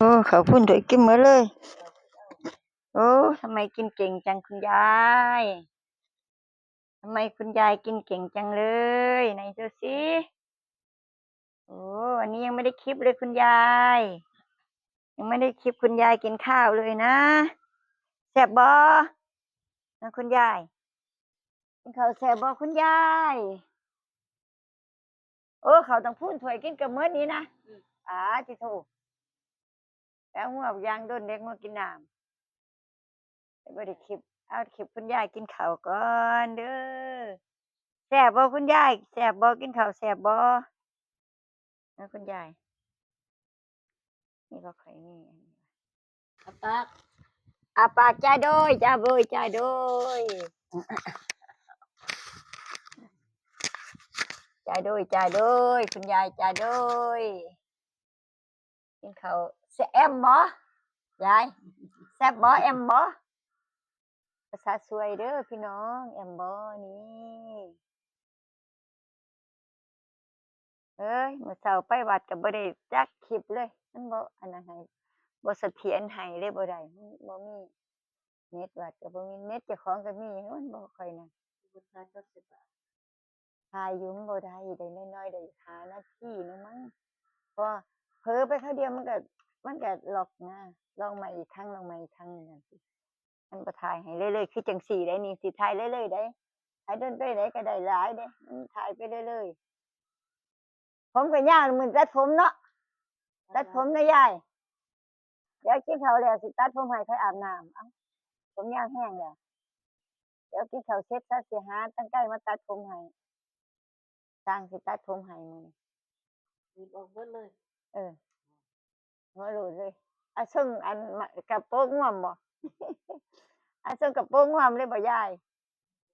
โอ้เขาพุ่นถอยกินหมาเลย โอ้ทำไมกินเก่งจังคุณยายทำไมคุณยายกินเก่งจังเลยไหนดูสิโอ้อันนี้ยังไม่ได้คลิปเลยคุณยาย ยังไม่ได้คลิปคุณยายกินข้าวเลยนะแซ่บบอนะคุณยายกินข้าวแซ่บบอคุณยายโอ้เขาต้องพูดถวยกินกับเมื่อนี้นะอ่าจิโถ แล้วหัวยางโดนเด็กมากินน้ำไม่ได้คลิป เอาคลิปคุณยายกินข้าวก่อนเด้อแซ่บบ่คุณยายแซ่บบ่กินข้าวแซ่บบ่นะคุณยายนี่ก็ไข่นี่อันนี้อาปากอาปากจ้าโดยจ้าโบยจ้าโดยจ้าโดยจ้าโดยคุณยายจ้าโดยกินข้า วแซ่บแอมบ่ยายแซ่บบ่แอมบ่ภาษาสวยเด้อพี่น้องแอมบ่นี่เอ้ยเมื่อเช้าไปวัดก็บ่ได้จักคลิปเลยมันบ่อันนั้นให้บ่เสถียรให้เลยบ่ได้บ่มีเน็ตวัดก็บ่มีเน็ตเจ้าของก็มีมันบ่ค่อยนะบุญทานก็สิบาทายยุ่มบ่ได้ได้น้อยๆได้หาหน้าที่นึงมั้งพราะว่าเผลอไปเขาเดียวมันก็ มันก็ล็อกนะลองมาอีกครั้งลองมาอีกครั้งหนึงนั่นสิมันบ่ทายให้เรื่อยๆคือจังสี่ได้นี่สิทายเรื่อยๆได้ทายเดินไปไหนก็ได้หลายเด้มันทายไปเรื่อยๆผมก็ย่างมือตัดผมเนาะตัดผมนะยายเดี๋ยวกินข้าวแล้วสิตัดผมให้ค่อยอาบน้ำเอ้าผมย่างแห้งแล้วเดี๋ยวกินข้าวเสร็จซะสิหาตั้งใกล้มาตัดผมให้สร้างสิตัดผมให้มึงมีออกเบิดเลย เออ มาโหลดเลยอาซึ่งอันมะกระโปรงง่วมบ่อาซึ่งกระโปรงง่วมเลยบ่ยาย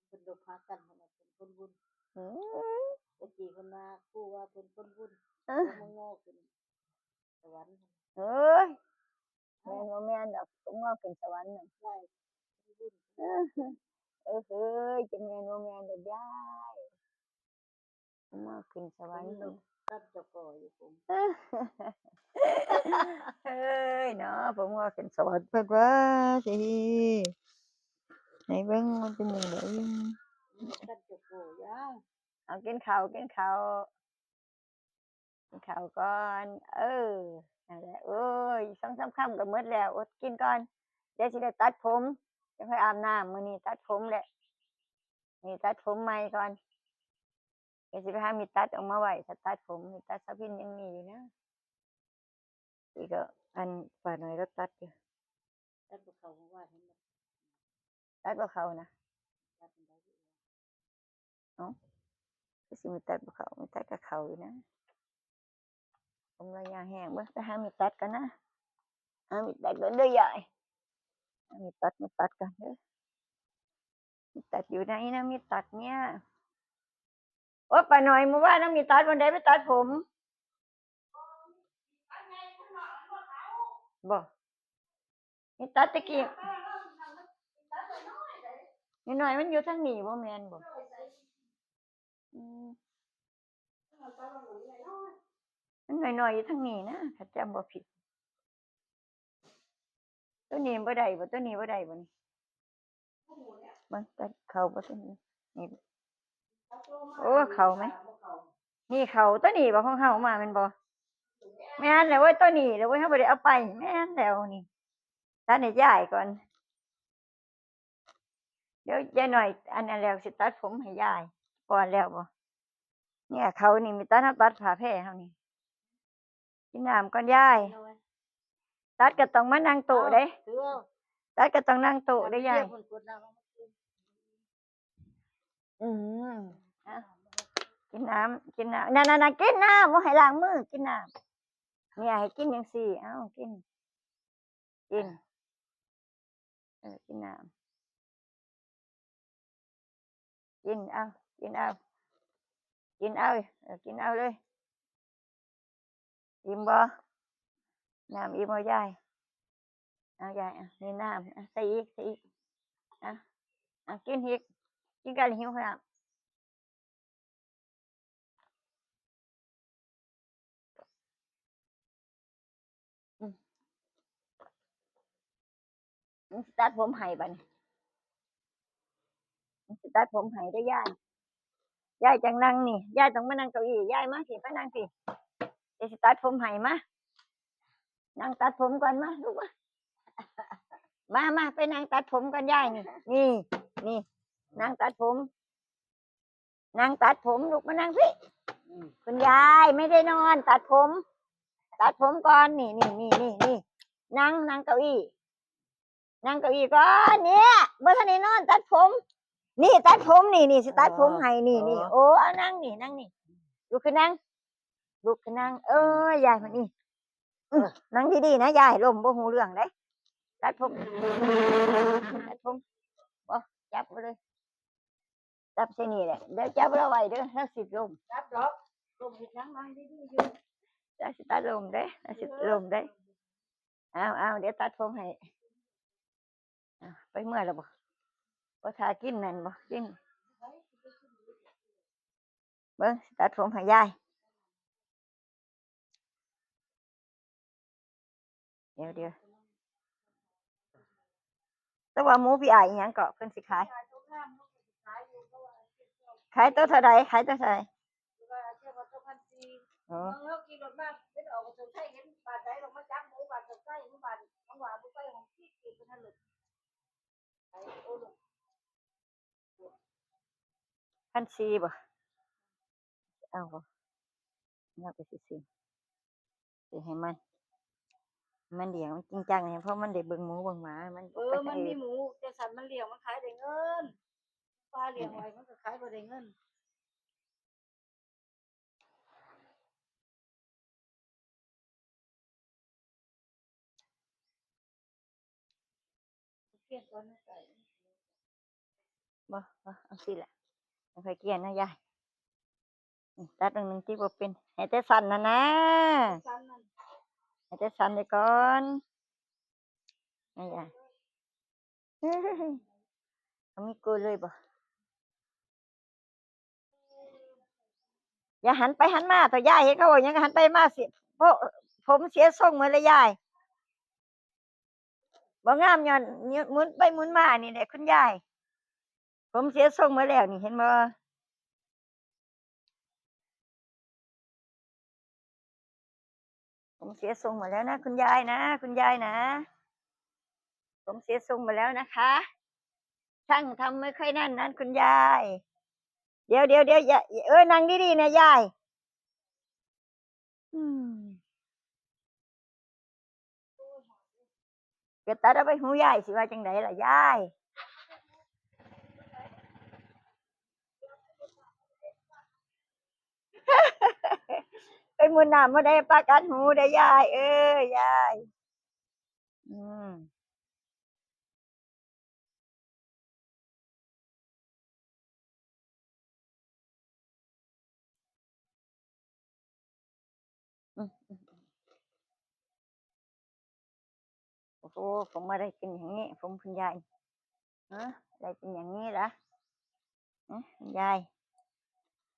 เป็นดอกพากันมันเป็นคนบุญอืมตะกี้คนมาคู่ว่าเป็นคนบุญเอแล้วอมันงอกเป็นสวรรค์เอ้ยแม่นบ่แม่นดอกผมว่าขึ้นสวรรค์น่ะได้บุญเออเออเฮ้ยจะแม่นบ่แม่นดอกยายผมว่าขึ้นสวรรค์ น่ะตั้งเจ้าก่ออยู่ผมเอ้ยเนาะผมว่าขึ้นสวรรค์เพิ่นว่าสิไหนเบิ่งมันเป็นจังไดตั้งเจ้าก่อยาวเอากินข้าวกินข้าวกินข้าวก่อน เออนั่นแหละโอ้ยสองสามค่ำก็หมดแล้วอดกินก่อนเดี๋ยวสิได้ตัดผมจะค่อยอาบน้ำมื้อนี้ตัดผมแหละนี่ตัดผมใหม่ก่อน เดี๋ยวสิไปหามีตัดออกมาไว้ถ้าตัดผมมีตัดสะพินยังมีอยู่นะอีกก็อันป่าหน่อยแล้วตัดอยู่ตั้งตัวเขาว่าเห็นไหมตัดบ่เขานะตัดเป็นได้ก็สิมีตัดบ่เขามีตัดกับเขาอยู่นะผมระยะแห้งเบิ่งไปหามีตัดกันนะหามีตัดกันเด้อยายหามีตัดมาตัดกันเด้อมีตัดอยู่ไหนนะมีตัดเนี่ย โอ้ป้าหน่อยเมื่านนะมีตัดวันใดไปตัดผมบ่มีตัดตะกี้นี่หน่อยมันอยู่ทางนี้บ่แมนบ่อืมมันหน่อยๆอยอยู่ทางนี้นะถ้าจำบ่ผิด ตัวนี้บ่ได้บ่ตัวนี้บ่ได้บ่นี่มันตัดเขาบ่ตัวนี้นี่ โอ้เข้าไหม นี่เข้าตัวนี้บ่ของเฮามาแม่นบ่แม่นแล้วเว้ยตัวนี้แล้วเว้ยเฮาบ่ได้เอาไปแม่นแล้วนี่ตัดให้ยายก่อน เดี๋ยวยายหน่อย อันนั้นแล้วสิตัดผมให้ยายก่อนแล้วบ่เนี่ยเขานี่มีตัดเฮาตัดผ้าแพร่เฮานี่กินน้ำก่อนยายตัดก็ต้องมานั่งโต๊ะเด้เถือตัดก็ต้องนั่งโต๊ะได้ยายคนกดน้ำอืม อะกินน้ำกินน้ำนั่นนั่นกินน้ำว่าให้ล้างมือกินน้ำเนี่ยให้กินยังสี่เอ้ากิน กินเออกินน้ำกินเอากินเอากินเอาเออกินเอาเลยอิ่มบ่น้ำอิ่มบ่ยายเอายายอ่นี่น้ำใส่อีกใส่อีกอะอะกินอีกกินกันหิวขนาด มึงสิตัดผมให้บัดนี้มึงสิตัดผมให้ได้อยายยายจังนั่งนี่ยายต้องมานั่งเก้าอี้ยายมาสิมานั่งสิเดี๋ยวสิตัดผมให้มานั่งตัดผมก่อนมาลูกมามามาไปนั่งตัดผมกันยายนี่นี่นี่นั่งตัดผมนั่งตัดผมลูกมานั่งสิคุณยายไม่ได้นอน ตัดผม ตัดผมก่อนนี่นี่นี่นี่นี่นั่งนั่งเก้าอี้ นั่งเก้าอี้ก่อนเนี่ยเมื่อทันได้นอน ตัดผม นี่ ตัดผมนี่นี่สิตัดผมให้นี่นี่โอ้เอานั่งนี่นั่งนี่ลุกขึ้นนั่งลุกขึ้นนั่ง เอ้ยยายมานี่อื้อนั่งดีๆนะยายลมบ่หูเรื่องได้ตัดผมตัดผมบ่จับไปเลยจับเส้นนี่แหละเดี๋ยวจับเราไว้เด้อแล้วสิลมรับดอกลงเห็ดหยังนั่งดีๆอยู่จะสิตัดลมได้จะสิลมได้เอาเอาเดี๋ยวตัดผมให้เอา ไปเมื่อแล้วบ่บ่ทากินนั่นบ่กินเบิ่งตัดผมให้ยายเดี๋ยวเดี๋ยวแต่ว่าหมูพี่อายยังก็เพิ่นสิขายขายทุกามเขาก็สิขายอยู่เพราะว่าเชื่อเจ้าขายตัวเท่าใดขายตัวเท่าใดว่าเออกินรถมากเป็นออกมาสงสัยเห็นบาดใดลงมาจับหมูบาดสงสัยหมูบาดน้องหวานหมูไส้ของพี่กินเป็นทันหลุ พันสี่บ่เอาบ่เอาไปสิสิสิให้มัน มันเลี้ยงมันจริงจังเนี่ยเพราะมันได้เบิ่งหมูเบิ่งหมา มันเออ มันมีหมูแต่สันมันเลี้ยงมันขายได้เงินปลาเลี้ยงไว้มันก็ขายบ่ได้เงินเกี่ยนก่อนนะใส่ บ่บ่เอาสิล่ะไม่ค่อยเกลียนนะยายนี่ตัดตรงหนึงที่บ่เป็นให้แต่สั่นนะนะสันนั่นให้แต่สั่นไปก่อนนี่ยายเอามีกูเลยบ่อย่าหันไปหันมาต่อยายเห็นเขาบอกหยังก็หันไปมาสิเพราะผมเสียทรงเหมือนเลยยายบ่งามย้อนหมุนไปหมุนมานี่แหละคุณยาย ผมเสียทรงมาแล้วนี่เห็นบ่ผมเสียทรงมาแล้วนะ คุณยายนะ คุณยายนะ ผมเสียทรงมาแล้วนะคะ ช่างทำไม่ค่อยนั่นนั้นคุณยาย เดี๋ยวเดี๋ยวเดี๋ยวเออนั่งดีๆนะยายอืมเกิดตัดเอาไปหูยายสิว่าจังไดล่ะยาย ไปหมุนน้ำมาได้ปากันหูได้ยาย เอ้ยยาย อืมอืมอืมอืมโอ้โหผมไม่ได้เป็นอย่างนี้ ผมคุณยายฮะได้เป็นอย่างนี้เหรอฮะยาย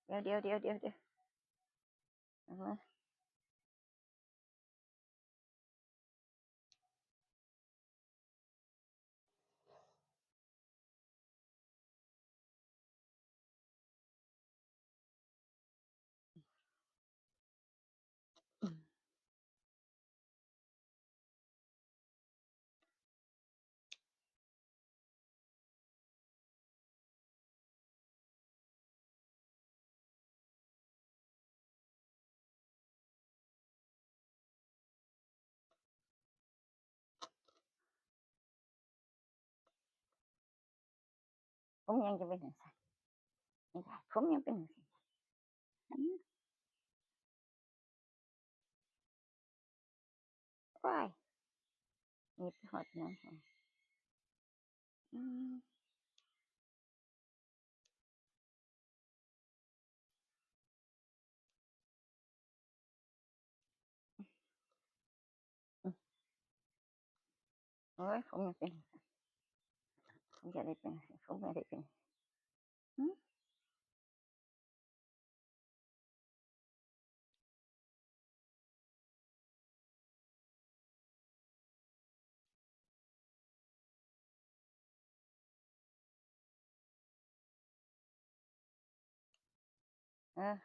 เดี๋ยวเดี๋ยวเดี๋ยวเดี๋ยว เดี๋ยวเอามาผมยังจะเป็นอย่างไ get everything. It's over everything. Hmm? Uh.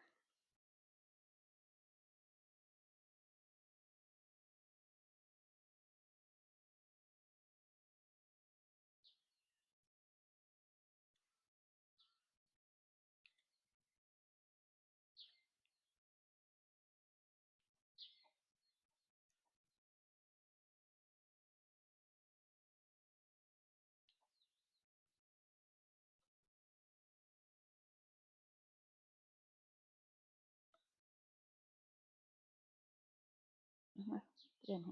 ยัง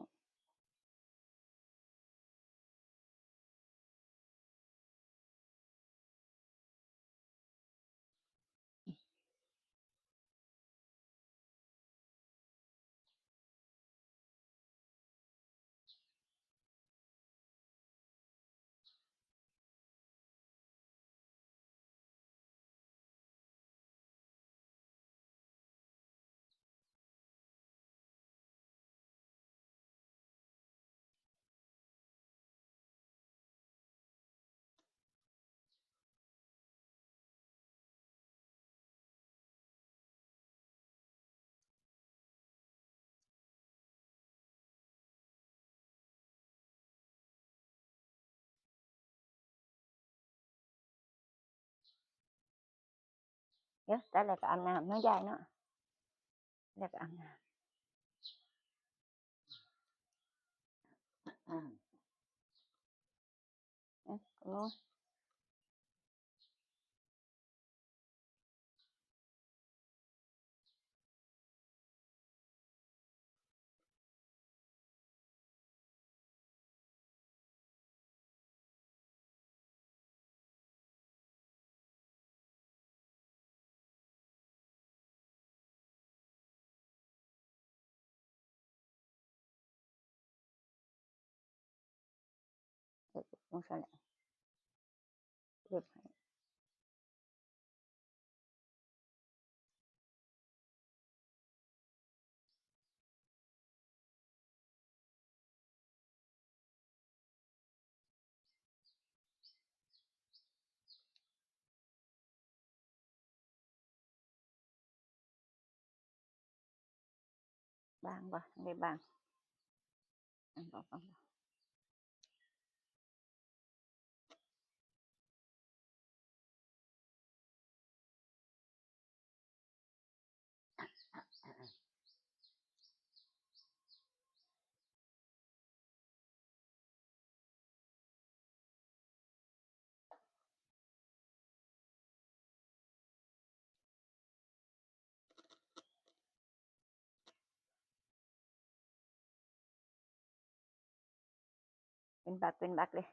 มาเขียนให้เดี๋ยวแต่แล้วก็อาบน้ำเนาะยายเนาะแล้วก็อาบน้ำเอ้ ยโอ้ยลงซะแล้วเก็บให้บางบ่ได้บางอันบ่บาง บ่เป็นบักเป็นบักเลย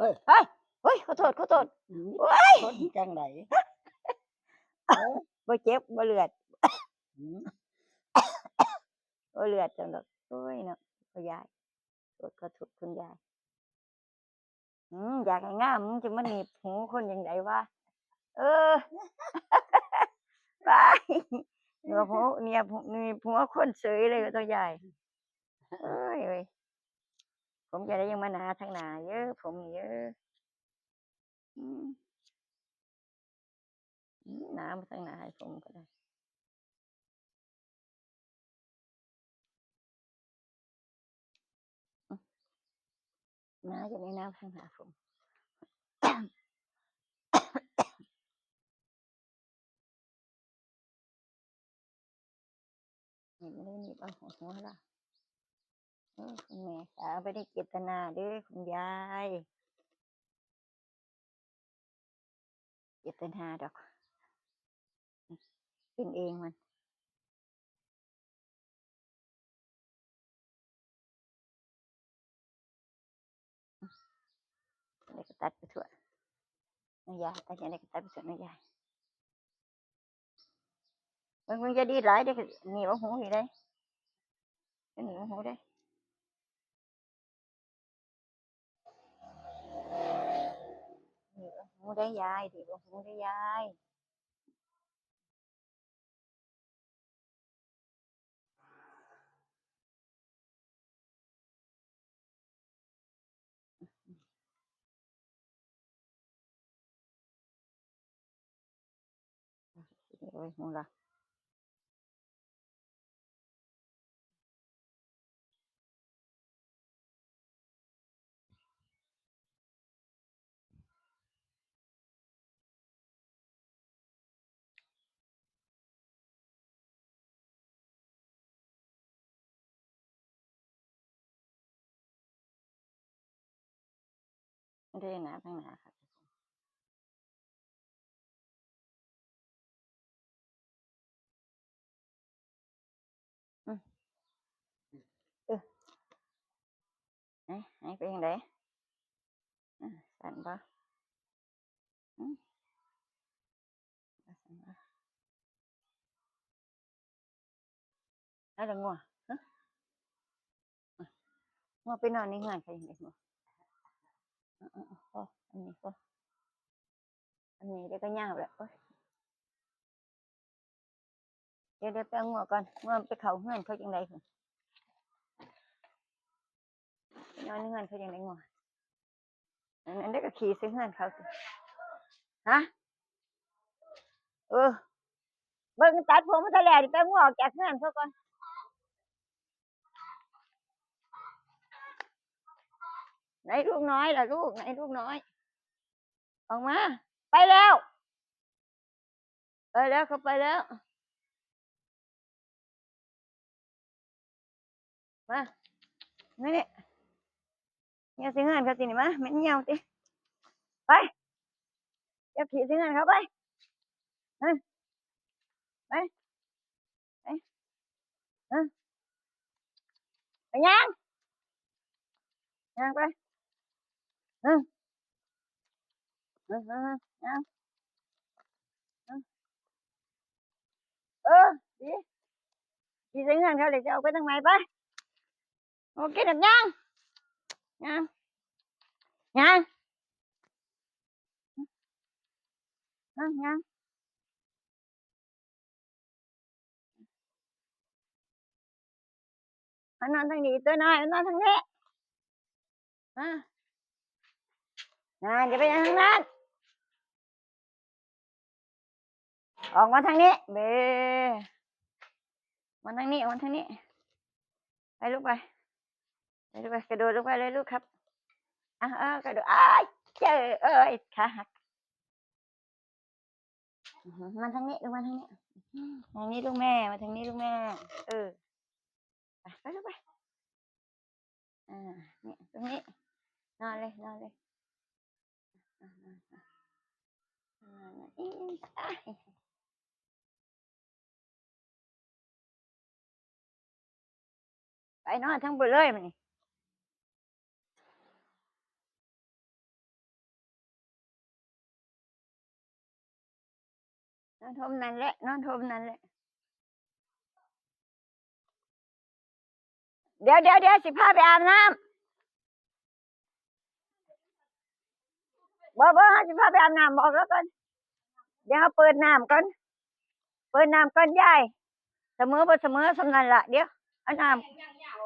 เฮ้ย เฮ้ยเฮ้ยขอโทษขอโทษโอ้ยคนจังไหนบ่เจ็บบ่เลือดอืมบ่เลือดจังดอกโอ้ยเนาะคุณยายโทษขอโทษคุณยายอืมอยากให้งามมึงจะมาหนีบหูคนยังไงวะเออไปเหนียวหูเนี่ยหูหนีบหัวคนเสยเลยตัวใหญ่เอ้ยเอ้ย ผมจะได้ยังมาหนาทางหนาเยอะ ผมเยอะหนามาทางหนาให้ผมก็ได้หนาจะไม่หนาทางหนาผมนี่ไม่ได้หนีบเอาหัวหัวละ คุณแม่ขาไม่ได้เจตนาด้อคุณยาย เจตนาดอก เป็นเองมันอะไรก็ตัดไปทั่วน้ายาตัดอะไรก็ตัดไปทั่วน้ายาเบิ่งมันจะดีหลายเด้อหนีบเอาหูอยู่ได้หนีบเอาหูได้ ได้ยายหนีบเอาหูได้ยายโอ้ยหูละ ไม่ได้หนาทั้งหนาค่ะอืมเออไหนไหนเป็นยังไงอะสั่นปะอืมสั่นปะอะไรงัวฮะงัวไปนอนในงานใครยังไงงัว อะอะอะพออันนี้พออันนี้เดี๋ยวก็ย่างแล้วโอ๊ยเดี๋ยวเดี๋ยวไปเอางัวก่อนงัวไปเ ขาเงื่อนเขาจังไดพุ่นไปนอนในเงื่อนเขาจังไดงัวอันนั้นเด็กก็ขี่ใส่เงื่อนเขาสิฮะเออเบิ่งตัดผมมาแถลงไปเอางัวออกจากเงื่อนเขาก่อนไหนลูกน้อยล่ะลูกไหนลูกน้อย ออกมา ไปแล้วไปแล้วเขาไปแล้ว มานี่นี่เนี่ยสิงานเขาสินี่มาแม่นเหี่ยวติไปเดี๋ยวขี่สิงานเขาไปเฮ้ยไปไปเออไปย่างย่างไปเออเออเออย่างเออเออดีขี่สิงานเขาเดี๋ยวจะเอาไปทางไหนไป โอเคเดี๋ยวย่างย่างย่างย่างย่างมานอนทางนี้ตัว น้อยมานอนทางนี้อะอย่าไปทางนั้น ออกมาทางนี้ เบมาทางนี้มาทางนี้ ไปลูกไปไปลูกไปกระโดดลูกไปเลยลูกครับอะอะกระโดดอ้ายเจอเอ้ยขาหักมาทางนี้ลูกมาทางนี้ทางนี้ลูกแม่มาทางนี้ลูกแม่ เออไปไปลูกไปอ่านี่ตรงนี้นอนเลยนอนเลย ไปนอนทั้งหมดเลยมันนี่นอนทมนั่นแหละนอนทมนั่นแหละ เดี๋ยวเดี๋ยวเดี๋ยวสิพาไปอาบน้ำ บ่บ่ฮะสิพาไปอาบน้ำบอกแล้วกันเดี๋ยวเราเปิดน้ำก่อนเปิดน้ำก่อนยายเสมอบ่เสมอสำนันละเดี๋ยวอันน้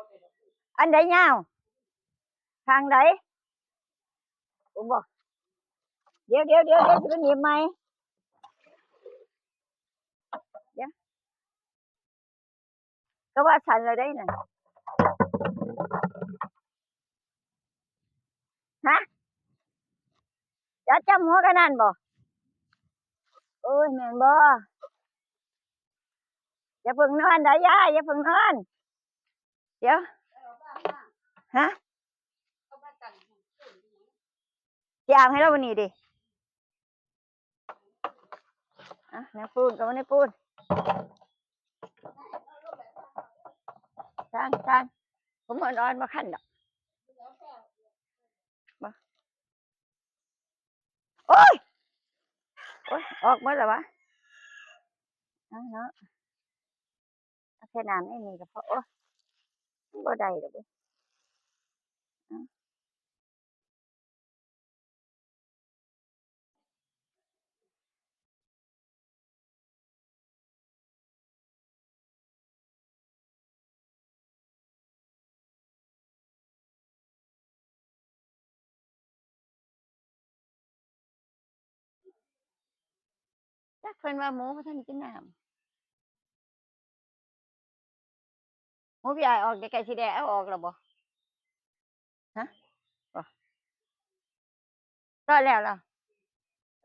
ำอันใดยาวทางใดผมบอกเดี๋ยวเดี๋ยวเดี๋ยวเดี๋ยวจะไปหนีบไหมเดี๋ยวก็ว่าฉันเลยได้น่ะฮะ จะจำหัวกันนั่นบ่โอ้ยแม่นบ่อย่าเพิ่งนอนได้ยายอย่าเพิ่งนอน เดี๋ยวฮะจะอาบให้เราวันนี้ดิอะในปูนกับในปูนช่างช่างผมอ่อนมาขั้นดอก โอ้ยโอ้ยออกหมดแล้ววะเองเนาะแค่น้ำไม่มีกับพ่อโอ้ยมันบ่ได้ดอก จักเพิ่นว่าหมูบ่ทันกินน้ำหมูพี่อออกใกล้ๆสิได้เอาออกแล้วบ่ฮะบ่รอดแล้วเหรอ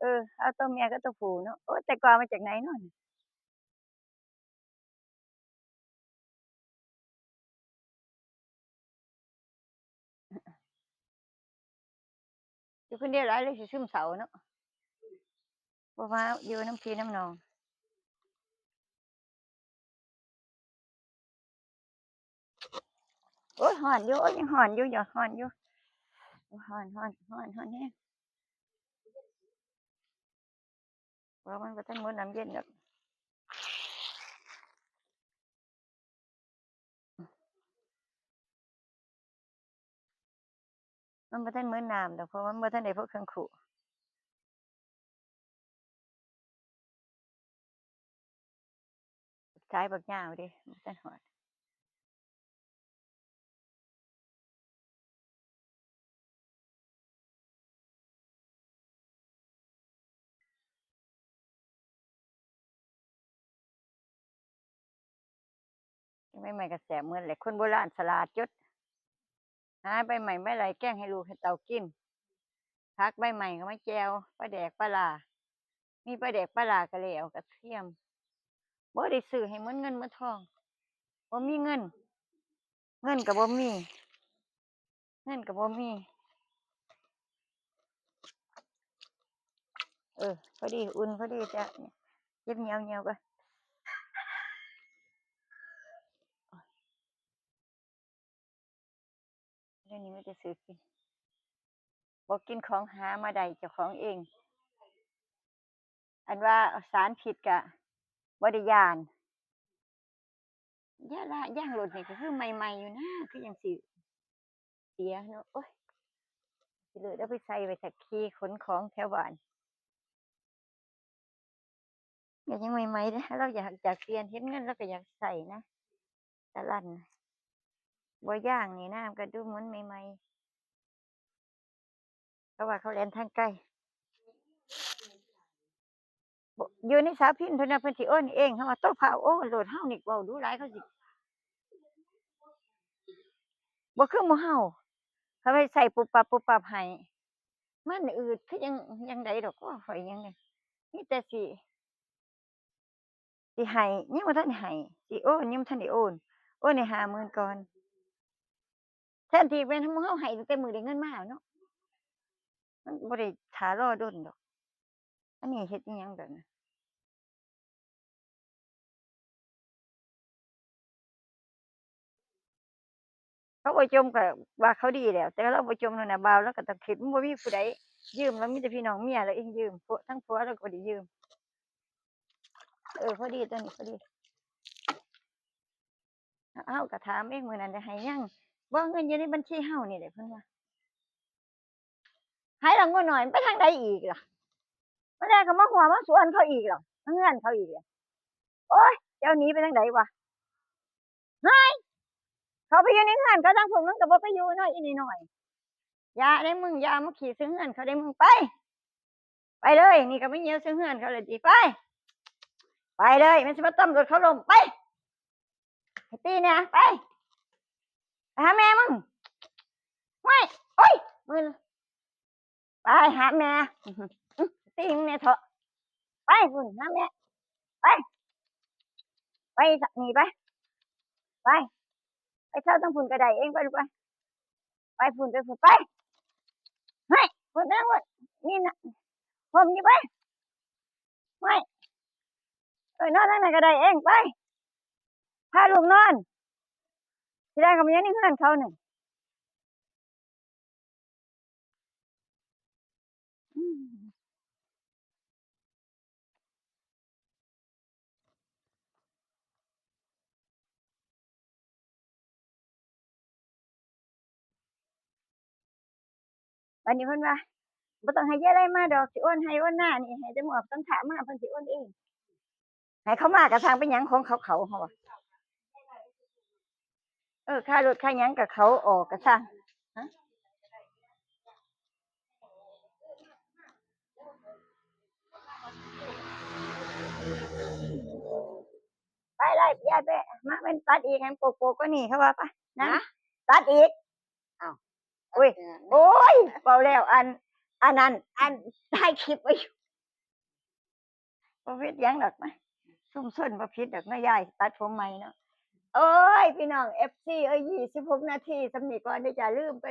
เออเอาตัวเมียกับตัวผูเนาะโอ้แต่กวามาจากไหนเนาะนี่อยู่คนเดียวหลายเลยสิซึมเศร้าเนาะ บ่มาอยู่น้ำพีน้ำนองโอ้ยฮ้อนอยู่โอ้ยยังฮ้อนอยู่อย่าฮ้อนอยู่โอ้ยฮ้อนฮ้อนฮ้อนฮ้อนแฮงว่ามันบ่ทันหมดน้ำเย็นดอกมันบ่ทันเหมือนน้ำดอกเพราะว่ามันบ่ทันได้พวกเครื่องขู่ สายบักยาวเด้บ่ทันฮอดไม่ใหม่ก็แสเมือนแหละคนโบราณสลาดจุดหาใบใหม่ไม่ไรแกล้งให้ลูกให้เต่ากินพักใบใหม่ก็ไม่แจวปลาแดกปลาลามีปลาแดกปลาลากระเหลวกระเทียม บ่ได้ซื้อให้เหมือนเงินเหมือนทองบ่มีเงิน เงินกับบ่มี เงินกับบ่มี เออพอดีอุ่นพอดีจะเย็บเหนียวเหนียวก็เรื่องนี้ไม่ได้ซื้อกินบ่กินของหามาได้เจ้าของเอง อันว่าสารผิดกะ บริยานย่าละย่างรถนี่ก็คือใหม่ๆอยู่นะคือยังสิเสียเนาะโอ้ยเลยเอาไปใส่ไว้สักขี่ขนของแถวบ้านก็ยังใหม่ๆนะเราอยากอยากเปลี่ยนเห็นเงินเราก็อยากใส่นะตะลั่นบ่ย่างนี่นะมันก็ดูเหมือนใหม่ๆเพราะว่าเขาเล่นทางไกล อยู่ในสาพินเพิ่นน่ะเพิ่นสิโอนเองเขาว่าโต๊ะผ้าโอ้โลดเฮานี่เว้าดูหลายเขาสิบ่คือหมู่เฮาเขาไปใส่ปุบปับปุบปับให้มันอืดคือยังยังไดดอกว่าข่อยยังไงมีแต่สิสิให้ยังบ่ทันได้ให้สิโอนยังบ่ทันได้โอนโอนให้50,000ก่อนแทนที่แม่นหมู่เฮาให้ตั้งแต่มื้อได้เงินมาเนาะมันบ่ได้ท่ารอดนดอก อันนี้เฮ็ดอิหยังแบบนั้นเขาบ่จมก็ว่าเขาดีแล้ว แต่เราบ่จมนั่นน่ะบาปเราก็ต้องคิดมันบ่มีผู้ใดยืมเรามีแต่พี่น้องเมียเราเองยืมผัวทั้งผัวเราก็บ่ได้ยืม เออพอดีตัวนี้พอดีเฮาก็ถามเองมื้อนั้นได้ให้ยังบ่เงินอยู่ในบัญชีเฮานี่แหละเพิ่นว่าให้เรางวดหน่อยมันไปทางใดอีกล่ะ มันได้ก็มาหัวมาสวนเขาอีกล่ะมาเฮือนเขาอีกล่ะโอ๊ยเจ้าหนีไปทางใดวะเฮ้ยเขาไปอยู่ในเฮือนเขาทางผมมันก็บ่ไปอยู่น้อยอีนี่น้อยอย่าได้มึงอย่ามาขี่ซื้อเฮือนเขาได้มึงไป ไปเลย นี่ก็ไม่เหี่ยวซื้อเฮือนเขาเลยติไปไปเลยมันสิมาต้มรถเขาลมไปให้ตีเนี่ยไปไปหาแม่มึงไม่โอ้ยมึงไปหาแม่ ตีมึงเนี่ยเถอะไปคุณหาแม่ไป ไปสักหนีไป ไป ไปเช่าตั้งฝุ่นกระไดเองไปลูไปไปฝุ่นไปฝุ่นไปให้ฝุ่นไปทั้งหมดนี่นะผมนี่ไปไม่เออนอนทั้งไหนกระไดเองไปพาลูกนอนที่แรกก็มันยังในเฮือนเขาหนึ่งอืม วันนี้เพิ่นว่าบ่ต้องให้ยายไรมาดอกสิโอนให้โอนหน้านี่ให้แต่หมอบต้องถามมาเพิ่นสิโอนเองให้เขามากระทางเป็นหยังของเขาเขาเฮาว่าเออค่ารถค่าหยังกับเขาออกกระซังฮะไปไล่ยายไปมาเป็นตัดอีกให้โปกๆก็นี่เขาว่าไปนะตัดอีก อุ้ยโอ้ยเบาแล้ว อัน อันนั้นอันถ่ายคลิปไว้อยู่ประพิดหยังดอกนะซุ่มส้นประพิดดอกนะยายตัดผมใหม่เนาะโอ้ย พี่น้องเอฟซีเอ้ยยี่สิบหกนาทีสำนีก่อนเดี๋ยวจะลืมไป